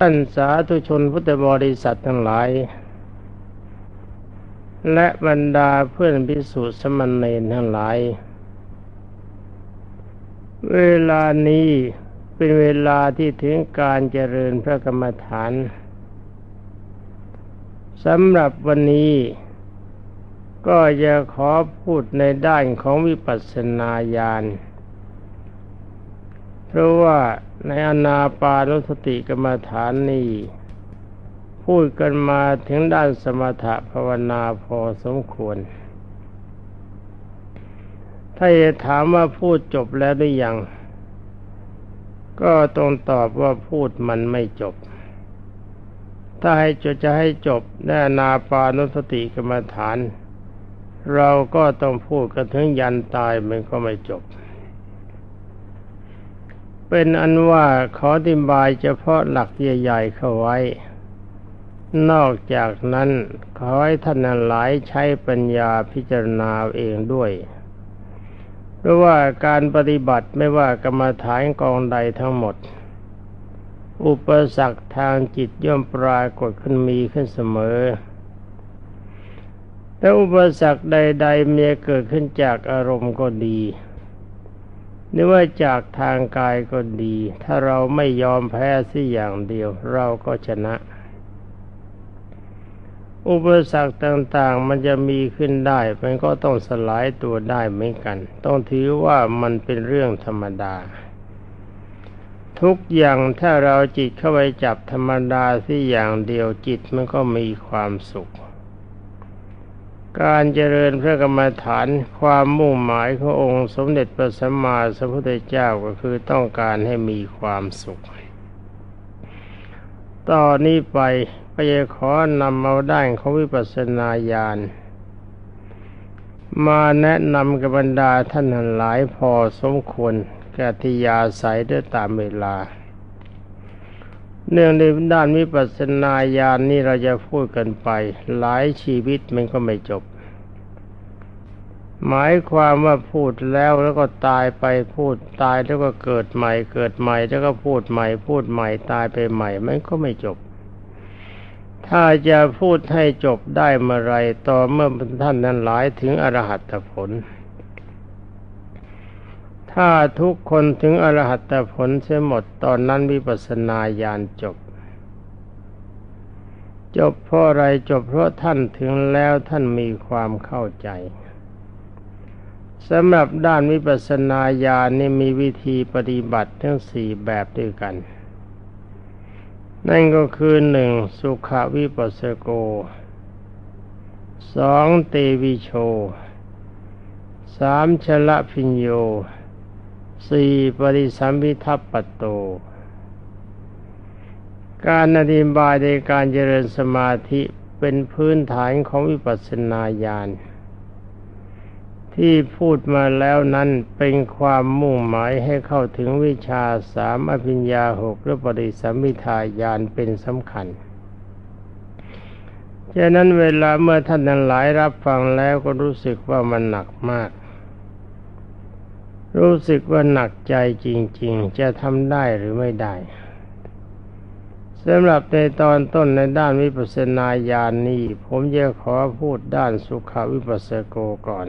ท่านสาธุชนพุทธบริษัททั้งหลาย และบรรดาเพื่อนพิสุสมณเณรทั้งหลาย เวลานี้เป็นเวลาที่ถึงการเจริญพระกรรมฐานสำหรับวันนี้ ก็จะขอพูดในด้านของวิปัสสนาญาณเพราะว่า ในอนาปานสติกรรมฐานนี้พูดกันมาถึงด้านสมถะภาวนาพอสมควร ถ้าจะถามว่าพูดจบแล้วหรือยัง ก็ต้องตอบว่าพูดมันไม่จบ ถ้าให้จะจะให้จบในอนาปานสติกรรมฐาน เราก็ต้องพูดกันถึงยันตายมันก็ไม่จบ เป็นอันว่าขอติบายเฉพาะหลักใหญ่ๆเข้าไว้ นอกจากนั้นขอให้ท่านหลายใช้ปัญญาพิจารณาเองด้วย เพราะว่าการปฏิบัติไม่ว่ากรรมฐานกองใดทั้งหมด อุปสรรคทางจิตย่อมปรากฏขึ้นมีขึ้นเสมอแต่อุปสรรคใด ๆ เมียเกิดขึ้นจากอารมณ์ก็ดี หรือว่าจากทางกายก็ดี ถ้าเราไม่ยอมแพ้สิอย่างเดียว เราก็ชนะ อุปสรรคต่างๆ มันจะมีขึ้นได้ มันก็ต้องสลายตัวได้เหมือนกัน ต้องถือว่ามันเป็นเรื่องธรรมดา ทุกอย่างถ้าเราจิตเข้าไปจับธรรมดาสิอย่างเดียวจิตมันก็มีความสุข การเจริญพระกรรมฐานความมุ่งหมายขององค์สมเด็จพระสัมมาสัมพุทธเจ้าก็คือต้องการให้มีความสุข ตอนนี้ไปก็จะขอนำเอาด้านของวิปัสสนาญาณมาแนะนำกับบรรดาท่านหลายพอสมควรก่ทิยาสายด้วยตามเวลา เนื่องในด้านวิปัสสนาญาณนนี่เราจะพูดกันไป หลายชีวิตมันก็ไม่จบ หมายความว่าพูดแล้วแล้วก็ตายไปพูดตายแล้วก็เกิดใหม่เกิดใหม่แล้วก็พูดใหม่พูดใหม่ตายไปใหม่มันก็ไม่จบ ถ้าจะพูดให้จบได้เมื่อไรต่อเมื่อท่านนั้นหลายถึงอรหัตผล ถ้าทุกคนถึงอรหัตผลเสียหมดตอนนั้นวิปัสสนาญาณจบจบเพราะอะไรจบเพราะท่านถึงแล้วท่านมีความเข้าใจ สำหรับด้านวิปัสสนาญาณนี่มีวิธีปฏิบัติทั้งสี่แบบด้วยกัน นั่นก็คือหนึ่งสุขวิปัสสโกสองเตวิโชสามชละพิญโยสี่ปริสัมพิทัปปโต การอธิบายในการเจริญสมาธิเป็นพื้นฐานของวิปัสสนาญาณ ที่พูดมาแล้วนั้นเป็นความมุ่งหมายให้เข้าถึงวิชาสามอภิญญาหกและปริสัมมิทายานเป็นสำคัญฉะนั้นเวลาเมื่อท่านทั้งหลายรับฟังแล้วก็รู้สึกว่ามันหนักมาก รู้สึกว่าหนักใจจริง ๆ จะทำได้หรือไม่ได้สำหรับในตอนต้นในด้านวิปัสสนาญาณนนี้ ผมจะขอพูดด้านสุขวิปัสสโกก่อน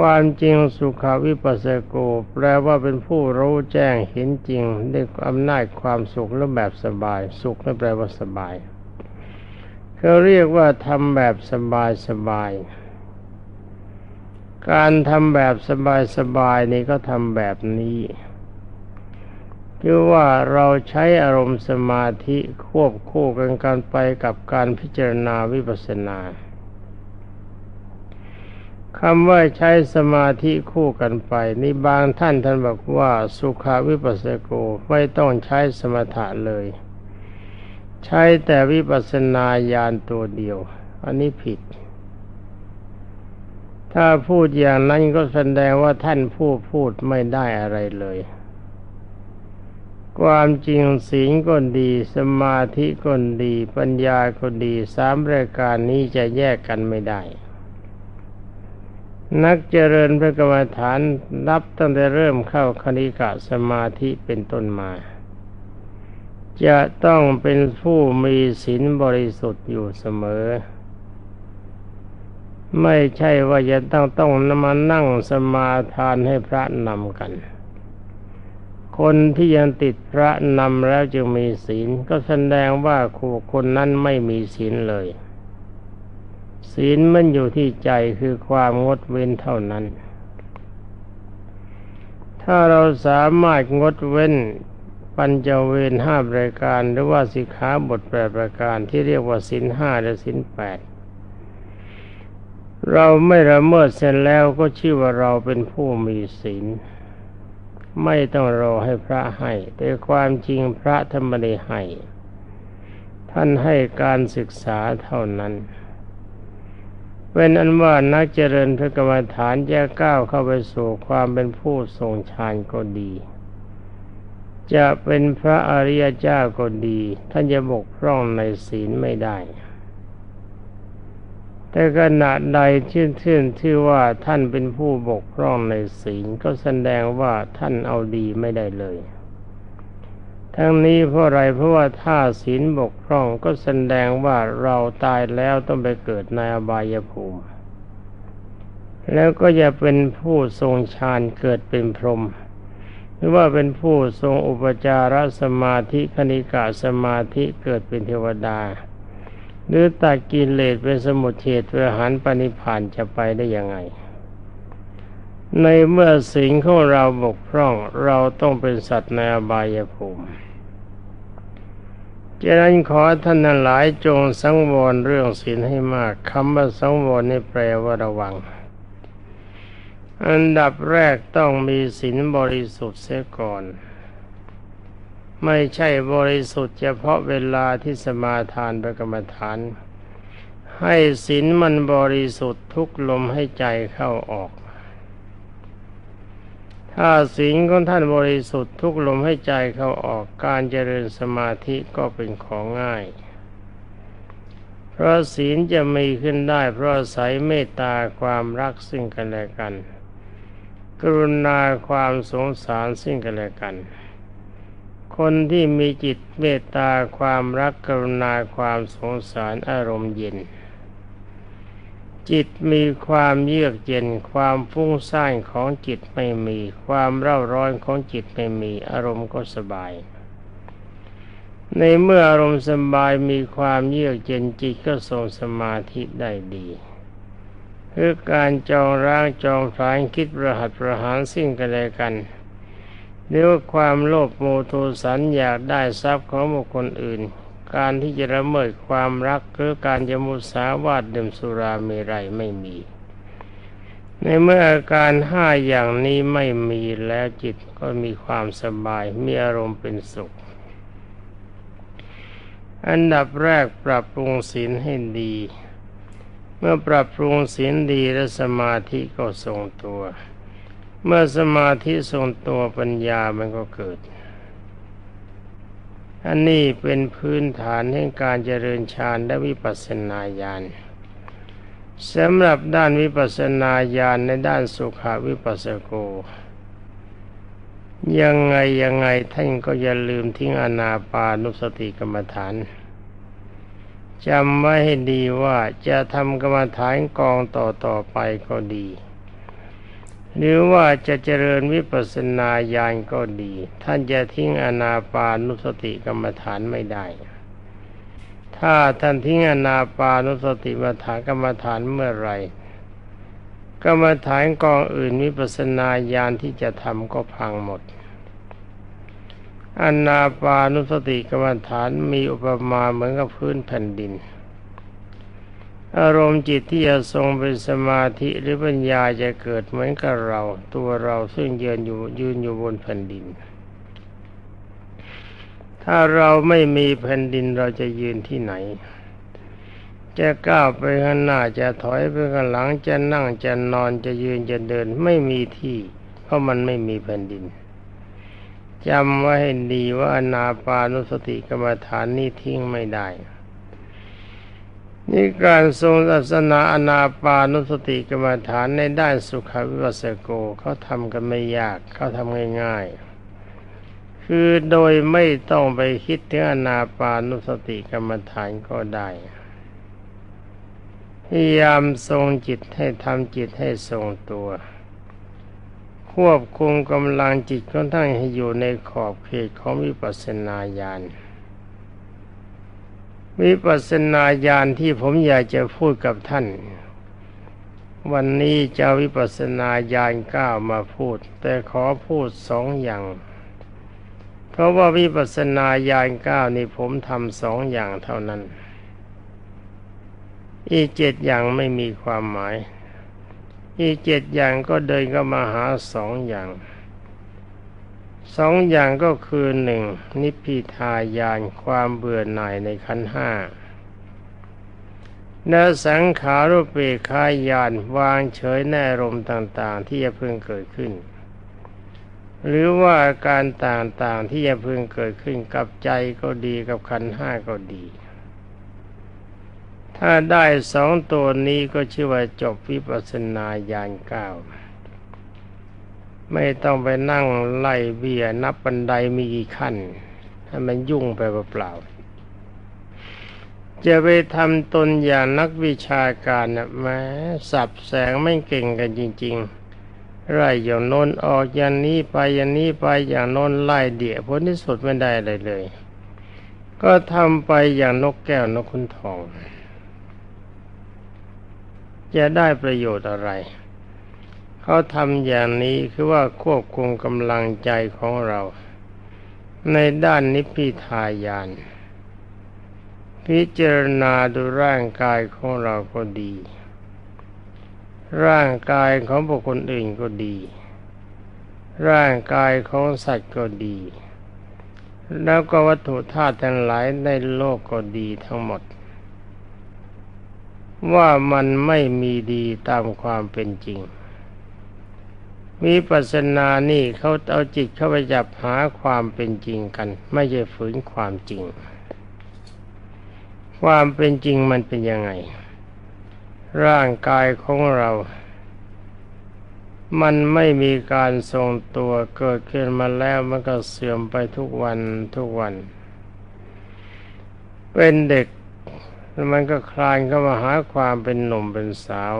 ความจริงสุขวิปัสสโก แปลว่าเป็นผู้รู้แจ้งเห็นจริงด้วยอำนาจความสุขและแบบสบาย สุขไม่นแปลว่าสบายเขาเรียกว่าทำแบบสบายสบายการทำแบบสบายสบายนี่ก็ทำแบบนี้คือว่าเราใช้อารมณ์สมาธิควบคู่กันกันไปกับการพิจารณาวิปัสสนา คำว่าใช้สมาธิคู่กันไปนี่บางท่านท่านบอกว่าสุขาวิปัสสโกไม่ต้องใช้สมถะเลย ใช้แต่วิปัสสนาญาณตัวเดียว อันนี้ผิด ถ้าพูดอย่างนั้นก็แสดงว่าท่านผู้พูดไม่ได้อะไรเลย ความจริงศีลก็ดี สมาธิก็ดี ปัญญาก็ดีสามรายการนี้จะแยกกันไม่ได้ นักเจริญพระกรรมฐานรับตั้งแต่เริ่มเข้าคณิกะสมาธิเป็นต้นมา จะต้องเป็นผู้มีศีลบริสุทธิ์อยู่เสมอ ไม่ใช่ว่าจะต้องต้องมานั่งสมาทานให้พระนำกัน คนที่ยังติดพระนำแล้วจึงมีศีลก็แสดงว่าคนนั้นไม่มีศีลเลย ศีลมันอยู่ที่ใจคือความงดเว้นเท่านั้น ถ้าเราสามารถงดเว้นปัญจเวรห้าปรายการหรือว่าสิกขาบทแปดประการที่เรียกว่าสินห้าและสินแปดเราไม่ละเมิดเสร็จแล้วก็ชื่อว่าเราเป็นผู้มีศีลไม่ต้องรอให้พระให้ แต่ความจริงพระธรรมได้ให้ ท่านให้การศึกษาเท่านั้น เป็นอันว่านักเจริญพระกรรมฐานจะก้าวเข้าไปสู่ความเป็นผู้ทรงฌานก็ดี จะเป็นพระอริยเจ้าก็ดี ท่านจะบกพร่องในศีลไม่ได้ แต่ขณะใดชื่นชื่นที่ว่าท่านเป็นผู้บกพร่องในศีลก็แสดงว่าท่านเอาดีไม่ได้เลย ทั้งนี้เพราะอะไรเพราะว่าถ้าศีลบกพร่องก็แสดงว่าเราตายแล้วต้องไปเกิดในอบายภูมิ แล้วก็จะเป็นผู้ทรงฌานเกิดเป็นพรหมหรือว่าเป็นผู้ทรงอุปจารสมาธิคณิกาสมาธิเกิดเป็นเทวดา หรือตัดกิเลสเป็นสมุทเทศเพื่อหันปณิพานจะไปได้ยังไง ในเมื่อสิ่งของเราบกพร่องเราต้องเป็นสัตว์ในอบายภูมิ ฉะนั้นขอท่านหลายจงสังวรเรื่องศีลให้มากคำว่าสังวรนี่แปลว่าระวัง อันดับแรกต้องมีศีลบริสุทธิ์เสียก่อน ไม่ใช่บริสุทธิ์เฉพาะเวลาที่สมาทานประกรรมฐาน ให้ศีลมันบริสุทธิ์ทุกลมให้ใจเข้าออก ถ้าศีลของท่านบริสุทธิ์ทุกลมให้ใจเข้าออกการเจริญสมาธิก็เป็นของง่าย เพราะศีลจะมีขึ้นได้เพราะอาศัยเมตตาความรักซึ่งกันและกัน กรุณาความสงสารซึ่งกันและกัน คนที่มีจิตเมตตาความรักกรุณาความสงสารอารมณ์เย็น จิตมีความเยือกเย็น ความฟุ้งซ่านของจิตไม่มี ความเร่าร้อนของจิตไม่มี อารมณ์ก็สบาย ในเมื่ออารมณ์สบายมีความเยือกเย็นจิตก็ทรงสมาธิได้ดีคือการจองร่างจองผานคิดประหัตประหารสิ่งกันและกันหรือว่าความโลภโมโทสันอยากได้ทรัพย์ของบุคคลอื่น การที่จะละเมิดความรักหรือการจะมุสาวาดดื่มสุราเมรัยไม่มี ในเมื่ออาการห้าอย่างนี้ไม่มีแล้วจิตก็มีความสบายมีอารมณ์เป็นสุข อันดับแรกปรับปรุงศีลให้ดี เมื่อปรับปรุงศีลดีและสมาธิก็ทรงตัว เมื่อสมาธิทรงตัวปัญญามันก็เกิด อันนี้เป็นพื้นฐานแห่งการเจริญฌานและวิปัสสนาญาณสำหรับด้านวิปัสสนาญาณในด้านสุขาวิปัสสโก ยังไงยังไงท่านก็อย่าลืมทิ้งอนาปานุสติกรรมฐานจำไว้ให้ดีว่าจะทำกรรมฐานกองต่อต่อไปก็ดี หรือว่าจะเจริญวิปัสสนาญาณก็ดี ท่านจะทิ้งอนาปานุสติกรรมฐานไม่ได้ ถ้าท่านทิ้งอนาปานุสติกรรมฐานกรรมฐานเมื่อไรกรรมฐานกองอื่นวิปัสสนาญาณที่จะทำก็พังหมดอนาปานุสติกรรมฐานมีอุปมาเหมือนกับพื้นแผ่นดิน อารมณ์จิตที่จะทรงเป็นสมาธิหรือปัญญาจะเกิดเหมือนกับเรา ตัวเราซึ่งยืนอยู่ยืนอยู่บนแผ่นดิน ถ้าเราไม่มีแผ่นดินเราจะยืนที่ไหน จะก้าวไปข้างหน้าจะถอยไปข้างหลังจะนั่งจะนอนจะยืนจะเดินไม่มีที่ เพราะมันไม่มีแผ่นดินจำไว้ให้ดีว่าอนาปานุสติกรรมฐานนี้ทิ้งไม่ได้ นี่การทรงศาสนาอนาปานุสติกรรมฐานในด้านสุขวิปัสสโกเขาทำกันไม่ยากเขาทำง่าย ๆ คือโดยไม่ต้องไปคิดถึงอนาปานุสติกรรมฐานก็ได้พยายามทรงจิตให้ทำจิตให้ทรงตัว ควบคุมกำลังจิตของท่านให้อยู่ในขอบเขตของวิปัสสนาญาณ วิปัสสนาญาณที่ผมอยากจะพูดกับท่าน วันนี้จะวิปัสสนาญาณก้ามาพูด แต่ขอพูดสองอย่าง เพราะว่าวิปัสสนาญาณก้านี่ผมทำสองอย่างเท่านั้น อีเจ็ดอย่างไม่มีความหมาย อีเจ็ดอย่างก็เดินก็มาหาสองอย่าง สองอย่างก็คือหนึ่งนิพพิทายานความเบื่อหน่ายในขันห้าเนสังขารุเปคายานวางเฉยแน่รมต่างๆ ที่จะเพิ่งเกิดขึ้น หรือว่าการต่างๆที่จะเพิ่งเกิดขึ้นกับใจก็ดีกับขันห้าก็ดี ถ้าได้สองตัวนี้ก็ชื่อว่าจบวิปัสสนาญาณเก้า ไม่ต้องไปนั่งไล่เบียนับบันไดมีกี่ขั้นให้มันยุ่งไปเปล่าๆจะไปทำตนอย่างนักวิชาการนะแม้สับแสงไม่เก่งกันจริง ๆ ไล่อย่างโน้นออกอย่างนี้ไปอย่างนี้ไปอย่างโน้นไล่เดี่ยผลที่สุดไม่ได้อะไรเลย ก็ทำไปอย่างนกแก้วนกขุนทอง จะได้ประโยชน์อะไร เขาทำอย่างนี้คือว่าควบคุมกำลังใจของเรา ในด้านนิพพิทายาน พิจารณาดูร่างกายของเราก็ดี ร่างกายของบุคคลอื่นก็ดี ร่างกายของสัตว์ก็ดี แล้วก็วัตถุธาตุทั้งหลายในโลกก็ดีทั้งหมด ว่ามันไม่มีดีตามความเป็นจริง มีปัสนานี่เขาเอาจิตเข้าไปจับหาความเป็นจริงกัน ไม่ใช่ฝืนความจริง ความเป็นจริงมันเป็นยังไง ร่างกายของเรา มันไม่มีการทรงตัวเกิดขึ้นมาแล้วมันก็เสื่อมไปทุกวันทุกวัน เป็นเด็กมันก็คลานเข้ามาหาความเป็นหนุ่มเป็นสาว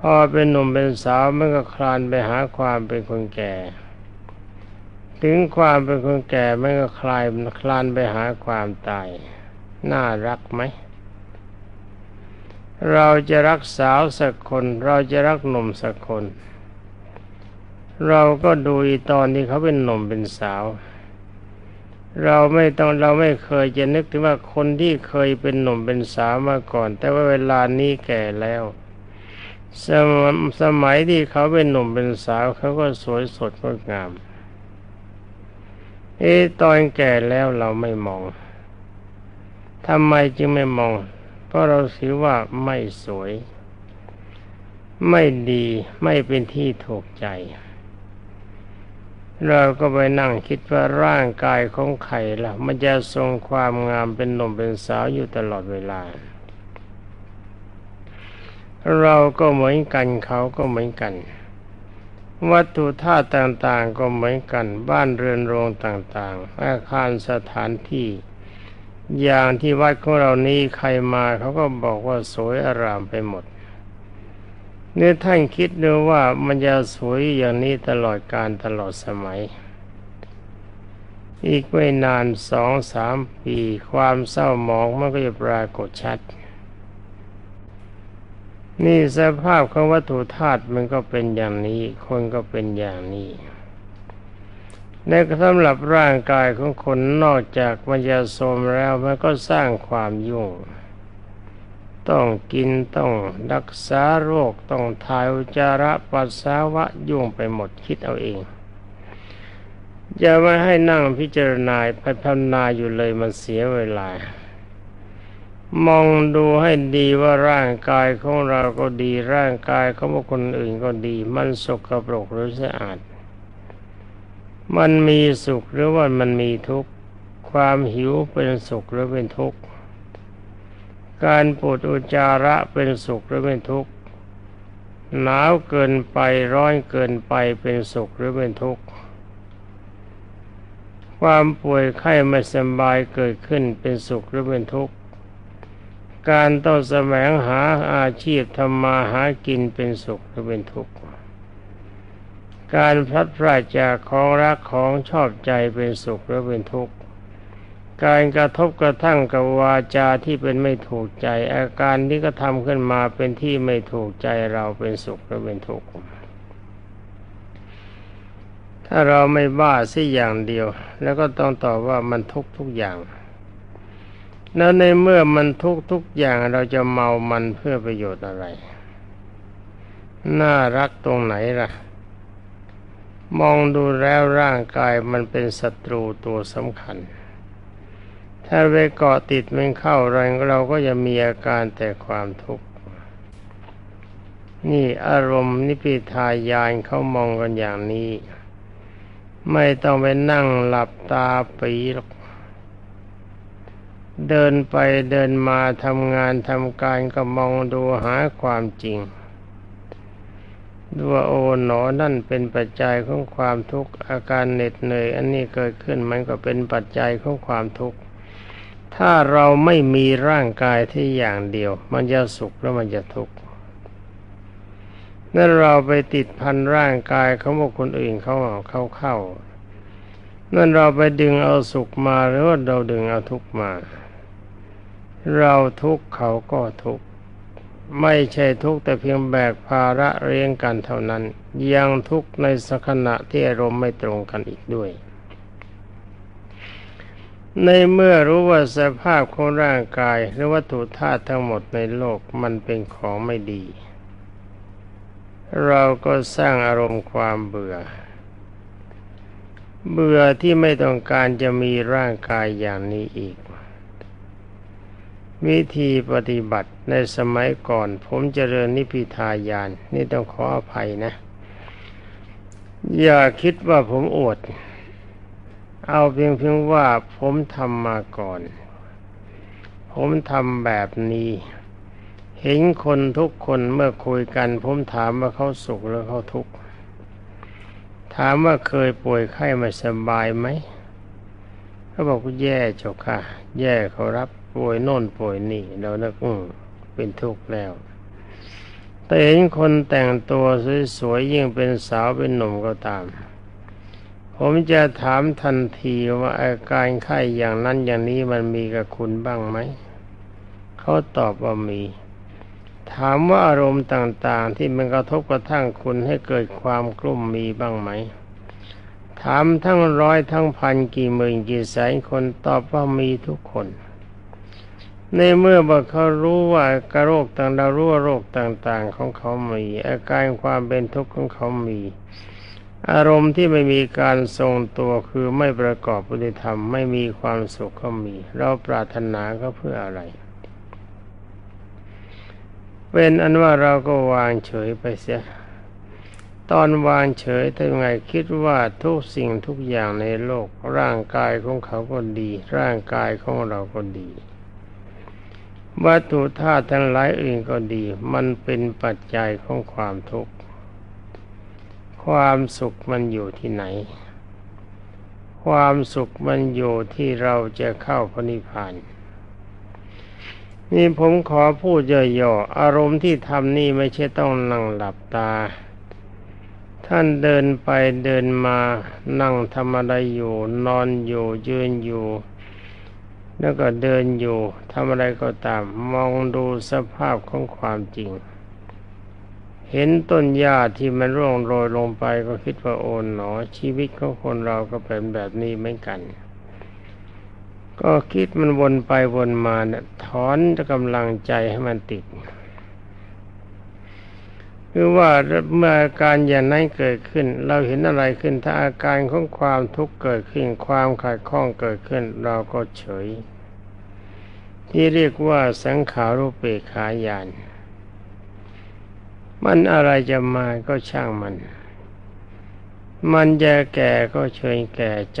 พอเป็นหนุ่มเป็นสาวมันก็คลานไปหาความเป็นคนแก่ ถึงความเป็นคนแก่มันก็คลายคลานไปหาความตาย น่ารักไหม เราจะรักสาวสักคน เราจะรักหนุ่มสักคน เราก็ดูตอนที่เขาเป็นหนุ่มเป็นสาวเราไม่ต้องเราไม่เคยจะนึกถึงว่าคนที่เคยเป็นหนุ่มเป็นสาวมาก่อน แต่ว่าเวลานี้แก่แล้ว สมสมัยที่เขาเป็นหนุ่มเป็นสาวเขาก็สวยสดงดงามเอ๊ตอนแก่แล้วเราไม่มองทำไมจึงไม่มอง เพราะเราถือว่าไม่สวย ไม่ดีไม่เป็นที่ถูกใจ เราก็ไปนั่งคิดว่าร่างกายของใครล่ะ มันจะทรงความงามเป็นหนุ่มเป็นสาวอยู่ตลอดเวลา เราก็เหมือนกันเขาก็เหมือนกัน วัตถุธาตุต่างๆก็เหมือนกัน บ้านเรือนโรงต่างๆ อาคารสถานที่ อย่างที่วัดของเรานี้ใครมาเขาก็บอกว่าสวยอารามไปหมดเนี่ยท่านคิดดูว่ามันจะสวยอย่างนี้ตลอดการตลอดสมัย อีกไม่นานสองสามปี ความเศร้าหมองมันก็จะปรากฏชัด นี่สภาพของวัตถุธาตุมันก็เป็นอย่างนี้ คนก็เป็นอย่างนี้ในสำหรับร่างกายของคนนอกจากมันจะโทมแล้วมันก็สร้างความยุ่ง ต้องกินต้องรักษาโรคต้องทายอุจาระปัสสาวะยุ่งไปหมดคิดเอาเองอย่ามาให้นั่งพิจารณาไปพัฒนาอยู่เลยมันเสียเวลา มองดูให้ดีว่าร่างกายของเราก็ดีร่างกายของบุคคลอื่นก็ดี มันสกปรกหรือสะอาด มันมีสุขหรือว่ามันมีทุกข์ ความหิวเป็นสุขหรือเป็นทุกข์ การปวดอุจจาระเป็นสุขหรือเป็นทุกข์หนาวเกินไปร้อนเกินไปเป็นสุขหรือเป็นทุกข์ ความป่วยไข้ไม่สบายเกิดขึ้นเป็นสุขหรือเป็นทุกข์ การต้องแสวงหาอาชีพทำมาหากินเป็นสุขหรือเป็นทุกข์ การพลัดพรากจากของรักของชอบใจเป็นสุขหรือเป็นทุกข์ การกระทบกระทั่งกับวาจาที่เป็นไม่ถูกใจ อาการที่ก็ทำขึ้นมาเป็นที่ไม่ถูกใจเราเป็นสุขหรือเป็นทุกข์ถ้าเราไม่บ้าสิอย่างเดียว แล้วก็ต้องตอบว่ามันทุกทุกอย่าง แล้วในเมื่อมันทุกทุกอย่างเราจะเมามันเพื่อประโยชน์อะไร น่ารักตรงไหนล่ะ มองดูแล้วร่างกายมันเป็นศัตรูตัวสำคัญ ถ้าไปเกาะติดมันเข้าเราเราก็จะมีอาการแต่ความทุกข์ นี่อารมณ์นิพิทายานเขามองกันอย่างนี้ ไม่ต้องไปนั่งหลับตาปีหรอก เดินไปเดินมาทำงานทำการก็มองดูหาความจริงดูว่าโอ๋หนอนั่นเป็นปัจจัยของความทุกข์อาการเหน็ดเหนื่อยอันนี้เกิดขึ้นมันก็เป็นปัจจัยของความทุกข์ถ้าเราไม่มีร่างกายที่อย่างเดียว มันจะสุขแล้วมันจะทุกข์นั่นเราไปติดพันร่างกายเขาบอกคนอื่นเขาเข้าเข้านั่นเราไปดึงเอาสุขมาหรือว่าเราดึงเอาทุกข์มา เราทุกเขาก็ทุกไม่ใช่ทุกแต่เพียงแบกภาระเรียงกันเท่านั้น ยังทุกในสขณะที่อารมณ์ไม่ตรงกันอีกด้วย ในเมื่อรู้ว่าสภาพของร่างกายหรือวัตถุธาตุทั้งหมดในโลกมันเป็นของไม่ดี เราก็สร้างอารมณ์ความเบื่อ เบื่อที่ไม่ต้องการจะมีร่างกายอย่างนี้อีก วิธีปฏิบัติในสมัยก่อน ผมเจริญนิพิทายาน นี่ต้องขออภัยนะ อย่าคิดว่าผมอวด เอาเพียงเพียงว่าผมทำมาก่อน ผมทำแบบนี้ เห็นคนทุกคนเมื่อคุยกัน ผมถามว่าเขาสุขหรือเขาทุกข์ ถามว่าเคยป่วยไข้ไม่สบายไหมเขาบอกแย่เจ้าค่ะ แย่เขารับ ป่วยโน่นป่วยนี่เรานึกอืมเป็นทุกข์แล้ว แต่เห็นคนแต่งตัวสวยๆยิ่งเป็นสาวเป็นหนุ่มก็ตาม ผมจะถามทันทีว่าอาการไข้อย่างนั้นอย่างนี้มันมีกับคุณบ้างไหม เขาตอบว่ามี ถามว่าอารมณ์ต่างๆ ที่มันกระทบกระทั่งคุณให้เกิดความกลุ่มมีบ้างไหมถามทั้งร้อยทั้งพันกี่หมื่นกี่แสนคนตอบว่ามีทุกคน ในเมื่อบอกเขารู้ว่ากระโรคต่างดารู้ว่าโรคต่างๆ ของเขามี อาการความเป็นทุกข์ของเขามี อารมณ์ที่ไม่มีการทรงตัวคือไม่ประกอบปฏิธรรมไม่มีความสุขเขามี เราปรารถนาก็เพื่ออะไร เป็นอันว่าเราก็วางเฉยไปเสียตอนวางเฉยทำไงคิดว่าทุกสิ่งทุกอย่างในโลก ร่างกายของเขาก็ดี ร่างกายของเราก็ดี วัตถุธาตุทั้งหลายอื่นก็ดี มันเป็นปัจจัยของความทุกข์ ความสุขมันอยู่ที่ไหน ความสุขมันอยู่ที่เราจะเข้าพระนิพพานนี่ผมขอพูดย่อๆอารมณ์ที่ทำนี่ไม่ใช่ต้องนั่งหลับตา ท่านเดินไปเดินมานั่งทำอะไรอยู่ นอนอยู่ยืนอยู่ แล้วก็เดินอยู่ทำอะไรก็ตามมองดูสภาพของความจริง เห็นต้นหญ้าที่มันร่วงโรยลงไปก็คิดว่าโอนหนอ ชีวิตของคนเราก็เป็นแบบนี้เหมือนกัน ก็คิดมันวนไปวนมาเนี่ยถอนกำลังใจให้มันติด คือว่าเมื่ออาการอย่างนั้นเกิดขึ้น เราเห็นอะไรขึ้นถ้าอาการของความทุกข์เกิดขึ้น ความขัดข้องเกิดขึ้น เราก็เฉย ที่เรียกว่าสังขารุปเปขายานมันอะไรจะมาก็ช่างมัน มันจะแก่ก็เชิญแก่ใจ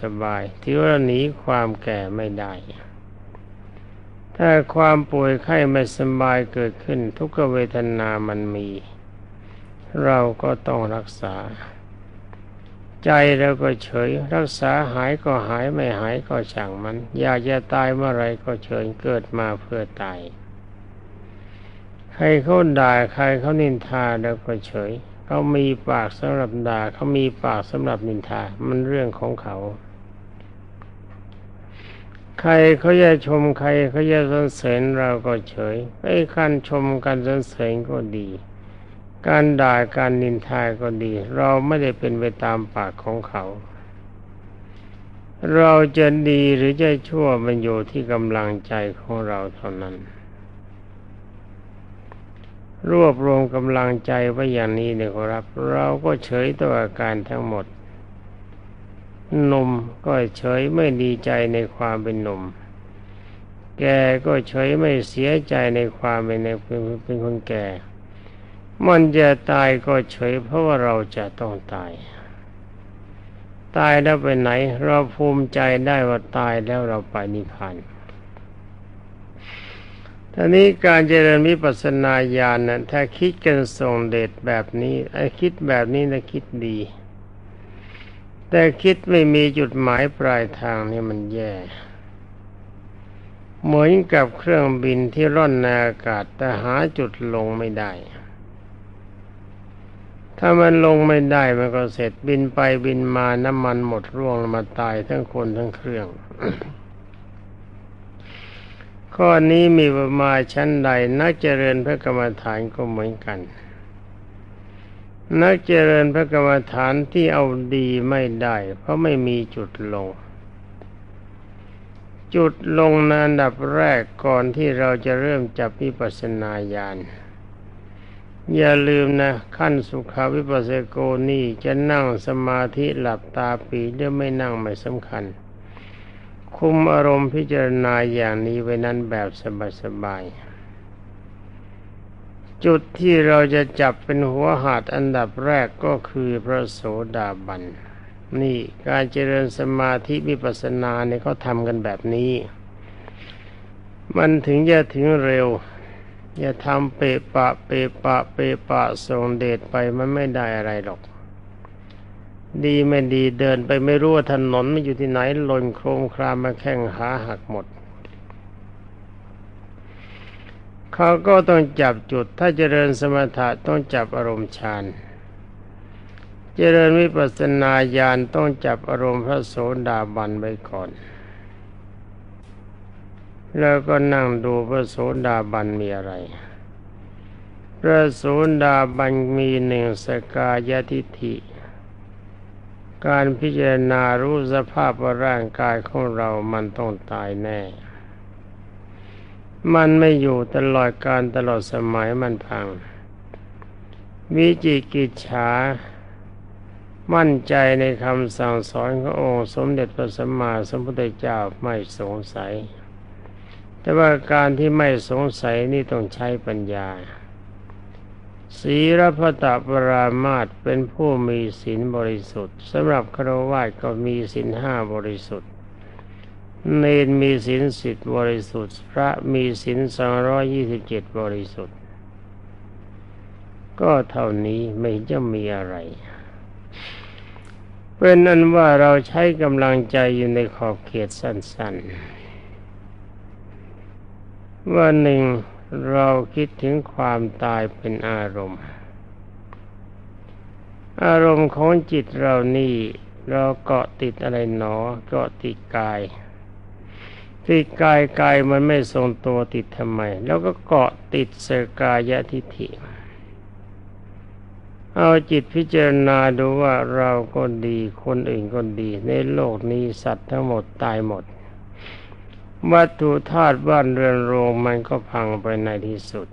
สบายๆที่ว่าหนีความแก่ไม่ได้ ถ้าความป่วยไข้ไม่สบายเกิดขึ้น ทุกเวทนามันมี เราก็ต้องรักษา ใจเราก็เฉย รักษาหายก็หายไม่หายก็ช่างมัน อยากจะตายเมื่อไรก็เฉยเกิดมาเพื่อตาย ใครเขาด่าใครเขานินทาเราก็เฉยเขามีปากสำหรับด่าเขามีปากสำหรับนินทา มันเรื่องของเขา ใครเขาจะชมใครเขาจะสรรเสริญเราก็เฉยไอ้การชมการสรรเสริญก็ดี การด่าการนินทาก็ดี เราไม่ได้เป็นไปตามปากของเขา เราจะดีหรือจะชั่วมันอยู่ที่กำลังใจของเราเท่านั้น รวบรวมกำลังใจไว้อย่างนี้เนี่ยครับ เราก็เฉยต่ออาการทั้งหมด หนุ่มก็เฉยไม่ดีใจในความเป็นหนุ่ม แกก็เฉยไม่เสียใจในความเป็นเป็นคนแก่ มันจะตายก็เฉยเพราะว่าเราจะต้องตาย ตายแล้วไปไหน เราภูมิใจได้ว่าตายแล้วเราไปนิพพานท่านี้การเจริญวิปัสสนาญาณนะถ้าคิดกันส่งเดชแบบนี้ไอ้คิดแบบนี้นะคิดดี แต่คิดไม่มีจุดหมายปลายทางนี่มันแย่ เหมือนกับเครื่องบินที่ร่อนในอากาศแต่หาจุดลงไม่ได้ ถ้ามันลงไม่ได้มันก็เสร็จบินไปบินมาน้ำมันหมดร่วงมาตายทั้งคนทั้งเครื่อง ข้อนี้มีประมาณชั้นใดนักเจริญพระกรรมฐานก็เหมือนกัน นักเจริญพระกรรมฐานที่เอาดีไม่ได้ เพราะไม่มีจุดลง จุดลงในอันดับแรกก่อนที่เราจะเริ่มจับวิปัสสนาญาณอย่าลืมนะขั้นสุขาวิปัสสโกนี่จะนั่งสมาธิหลับตาปีหรือไม่นั่งไม่สำคัญ คุมอารมณ์พิจารณาอย่างนี้ไว้นั้นแบบสบายๆ จุดที่เราจะจับเป็นหัวหาดอันดับแรกก็คือพระโสดาบัน นี่การเจริญสมาธิวิปัสสนาเนี่ยเขาทำกันแบบนี้ มันถึงจะถึงเร็ว อย่าทำเปะปะเปะปะเปะปะส่งเดชไปมันไม่ได้อะไรหรอก ดีไม่ดีเดินไปไม่รู้ว่าถนนมันอยู่ที่ไหนหล่นโครมครามมาแข้งขาหักหมด เขาก็ต้องจับจุด ถ้าเจริญสมถะต้องจับอารมณ์ฌาน เจริญวิปัสสนาญาณต้องจับอารมณ์พระโสดาบันไว้ก่อน แล้วก็นั่งดูพระโสดาบันมีอะไร พระโสดาบันมีหนึ่งสกายทิฏฐิการพิจารณารู้สภาพว่าร่างกายของเรามันต้องตายแน่ มันไม่อยู่ตลอดการตลอดสมัยมันพัง วิจิกิจฉา มั่นใจในคำสั่งสอนขององค์สมเด็จพระสัมมาสัมพุทธเจ้าไม่สงสัย แต่ว่าการที่ไม่สงสัยนี่ต้องใช้ปัญญาศีรพตปรามาตเป็นผู้มีศีลบริสุทธิ์สำหรับครวญก็มีศีลห้าบริสุทธิ์ เนนมีศีลสิทธิบริสุทธิ์ พระมีศีลสองร้อยยี่สิบเจ็ดบริสุทธิ์ ก็เท่านี้ไม่จะมีอะไร เป็นนั้นว่าเราใช้กำลังใจอยู่ในขอบเขตสั้นๆ ว่าหนึ่งเราคิดถึงความตายเป็นอารมณ์ อารมณ์ของจิตเรานี่ เราเกาะติดอะไรหนอ เกาะติดกาย ติดกายกายมันไม่ทรงตัวติดทำไม แล้วก็เกาะติดเสกายะทิฏฐิ เอาจิตพิจารณาดูว่าเราก็ดีคนอื่นก็ดี ในโลกนี้สัตว์ทั้งหมดตายหมด วัตถุธาตุบ้านเรือนโรงมันก็พังไปในที่สุด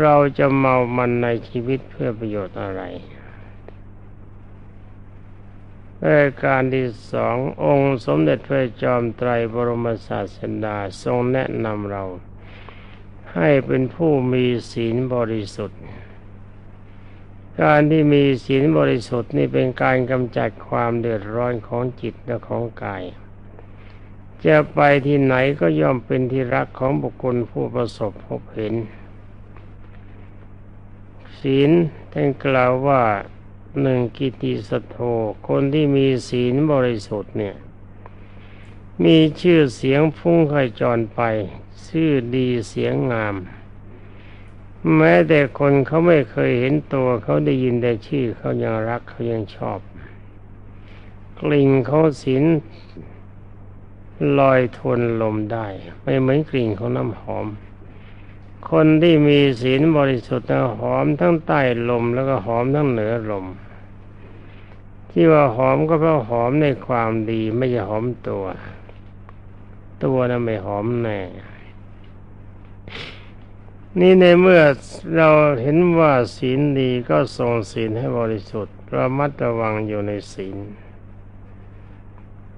เราจะเมามันในชีวิตเพื่อประโยชน์อะไร รายการที่สององค์สมเด็จพระจอมไตรบรมศาสดาทรงแนะนำเรา ให้เป็นผู้มีศีลบริสุทธิ์ การที่มีศีลบริสุทธิ์นี่เป็นการกำจัดความเดือดร้อนของจิตและของกาย จะไปที่ไหนก็ย่อมเป็นที่รักของบุคคลผู้ประสบพบเห็น ศีลท่านกล่าวว่า หนึ่งกิติสตโธคนที่มีศีลบริสุทธิ์เนี่ย มีชื่อเสียงพุ่งไขจรไป ชื่อดีเสียงงาม แม้แต่คนเขาไม่เคยเห็นตัวเขาได้ยินแต่ชื่อเขายังรักเขายังชอบ กลิ่นเขาศีลลอยทนลมได้ ไม่เหมือนกลิ่นของน้ำหอม คนที่มีศีลบริสุทธิ์หอมทั้งใต้ลมแล้วก็หอมทั้งเหนือลม ที่ว่าหอมก็เพราะหอมในความดีไม่ใช่หอมตัว ตัวนั้นไม่หอมแน่นี่ในเมื่อเราเห็นว่าศีลดีก็ทรงศีลให้บริสุทธิ์ระมัดระวังอยู่ในศีล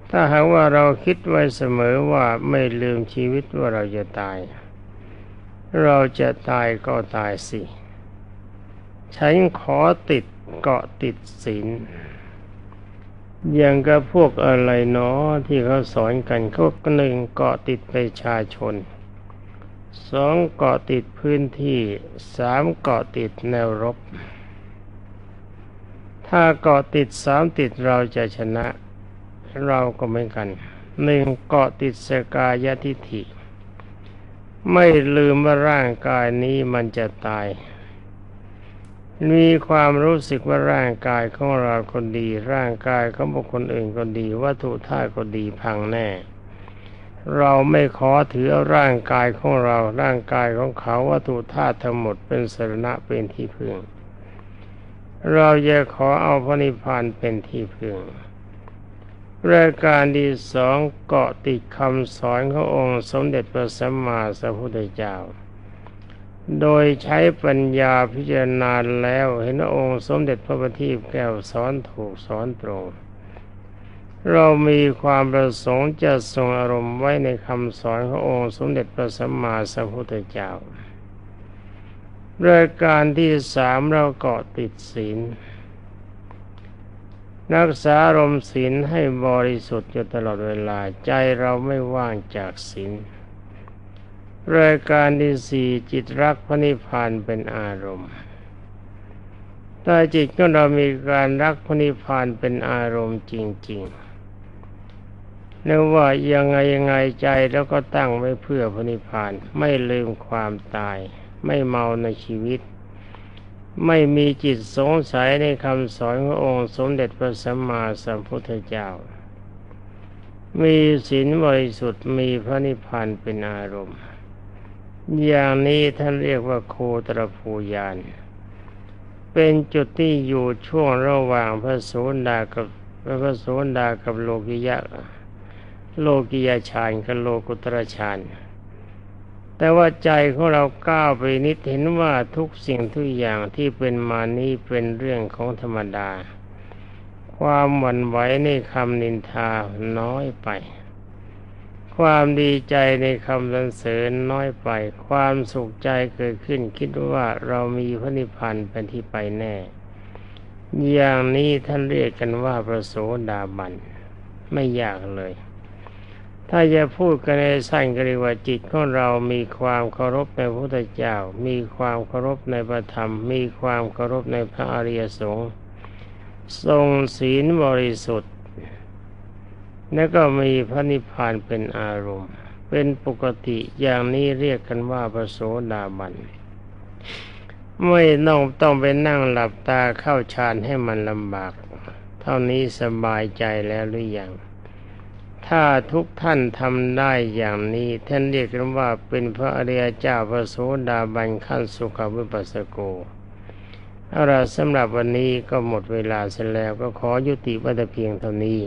ถ้าหากว่าเราคิดไว้เสมอว่าไม่ลืมชีวิตว่าเราจะตาย เราจะตายก็ตายสิ ฉันขอติดเกาะติดศีลอย่างกับพวกอะไรเนาะที่เขาสอนกันเขาหนึ่งเกาะติดประชาชนสองเกาะติดพื้นที่สามเกาะติดแนวรบ ถ้าเกาะติดสามติดเราจะชนะ เราก็เหมือนกันหนึ่งเกาะติดสกายทิฐิ ไม่ลืมว่าร่างกายนี้มันจะตาย มีความรู้สึกว่าร่างกายของเราคนดี ร่างกายของบุคคลอื่นก็ดีวัตถุธาตุก็ดีพังแน่ เราไม่ขอถือร่างกายของเรา ร่างกายของเขาวัตถุธาตุทั้งหมดเป็นสรณะเป็นที่พึ่ง เราจะขอเอาพระนิพพานเป็นที่พึ่ง รายการที่สองเกาะติดคำสอนขององค์สมเด็จพระสัมมาสัมพุทธเจ้า โดยใช้ปัญญาพิจารณาแล้วเห็นองค์สมเด็จพระบัณฑิตแก้วสอนถูกสอนตรง เรามีความประสงค์จะทรงอารมณ์ไว้ในคำสอนขององค์สมเด็จพระสัมมาสัมพุทธเจ้ารายการที่สามเราเกาะติดศีล รักษาอารมณ์ศีลให้บริสุทธิ์อยู่ตลอดเวลาใจเราไม่ว่างจากศีลรายการที่สี่จิตรักพระนิพพานเป็นอารมณ์ถ้าจิตของเรามีการรักพระนิพพานเป็นอารมณ์จริงๆนึกว่ายังไงยังไงใจแล้วก็ตั้งไว้เพื่อพระนิพพานไม่ลืมความตาย ไม่เมาในชีวิต ไม่มีจิตสงสัยในคำสอนขององค์สมเด็จพระสัมมาสัมพุทธเจ้า มีศีลบริสุทธิ์มีพระนิพพานเป็นอารมณ์ อย่างนี้ท่านเรียกว่าโคตรภูยาน เป็นจุดที่อยู่ช่วงระหว่างพระโสดากับพระโสดากับโลกิยะ โลกิยาฌานกับโลกุตรฌาน แต่ว่าใจของเราก้าวไปนิดเห็นว่าทุกสิ่งทุกอย่างที่เป็นมานี้เป็นเรื่องของธรรมดา ความหวั่นไหวในคำนินทาน้อยไป ความดีใจในคำสรรเสริญน้อยไป ความสุขใจเกิดขึ้นคิดว่าเรามีพระนิพพานเป็นที่ไปแน่ อย่างนี้ท่านเรียกกันว่าประโสดาบันไม่ยากเลย ถ้าจะพูดกันในสั้นก็เรียกว่าจิตของเรามีความเคารพในพระพุทธเจ้า มีความเคารพในพระธรรม มีความเคารพในพระอริยสงฆ์ทรงศีลบริสุทธิ์ และก็มีพระนิพพานเป็นอารมณ์ เป็นปกติอย่างนี้เรียกกันว่าพระโสดาบันไม่ต้องต้องไปนั่งหลับตาเข้าฌานให้มันลำบาก เท่านี้สบายใจแล้วหรือยัง ถ้าทุกท่านทำได้อย่างนี้ท่านเรียกกันว่าเป็นพระอริยเจ้าพระโสดาบันขั้นสุขวิปัสสโกเอาละสำหรับวันนี้ก็หมดเวลาเสร็จแล้วก็ขอยุติวัตเพียงเท่านี้